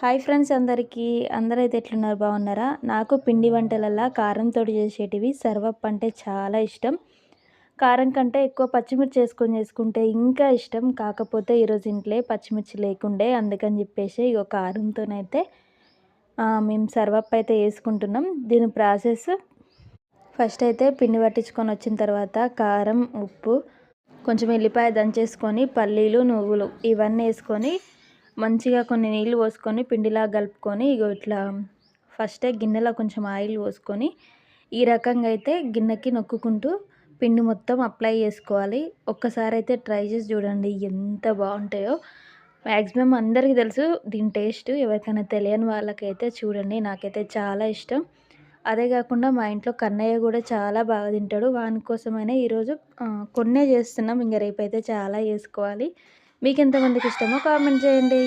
Hi friends అందరికీ. అందరైతే ఎట్లున్నారు? బాగున్నారా? నాకు పిండి వంటలల్లా కారంతో చేసేటివి సర్వప్ అంటే చాలా ఇష్టం. కారం కంటే ఎక్కువ పచ్చిమిర్చి వేసుకొని చేసుకుంటే ఇంకా ఇష్టం. కాకపోతే ఈరోజు ఇంట్లో పచ్చిమిర్చి లేకుండే అందుకని చెప్పేసి ఇక కారంతోనైతే మేము సర్వప్ అయితే వేసుకుంటున్నాం. దీని ప్రాసెస్ ఫస్ట్ అయితే పిండి పట్టించుకొని వచ్చిన తర్వాత కారం ఉప్పు కొంచెం ఎల్లిపాయ దంచేసుకొని పల్లీలు నువ్వులు ఇవన్నీ వేసుకొని మంచిగా కొన్ని నీళ్ళు పోసుకొని పిండిలా కలుపుకొని ఇగో ఇట్లా ఫస్టే గిన్నెలో కొంచెం ఆయిల్ పోసుకొని ఈ రకంగా అయితే గిన్నెకి నొక్కుంటూ పిండి మొత్తం అప్లై చేసుకోవాలి. ఒక్కసారి అయితే ట్రై చేసి చూడండి ఎంత బాగుంటాయో. మ్యాక్సిమం అందరికీ తెలుసు దీని టేస్ట్ ఎవరికైనా తెలియని వాళ్ళకైతే చూడండి నాకైతే చాలా ఇష్టం. అదే కాకుండా మా ఇంట్లో కన్నయ్య కూడా చాలా బాగా తింటాడు. వాని కోసమైనా ఈరోజు కొన్నే చేస్తున్నాం ఇంక రేపైతే చాలా చేసుకోవాలి. మీకు ఎంతమందికి ఇష్టమో కామెంట్ చేయండి.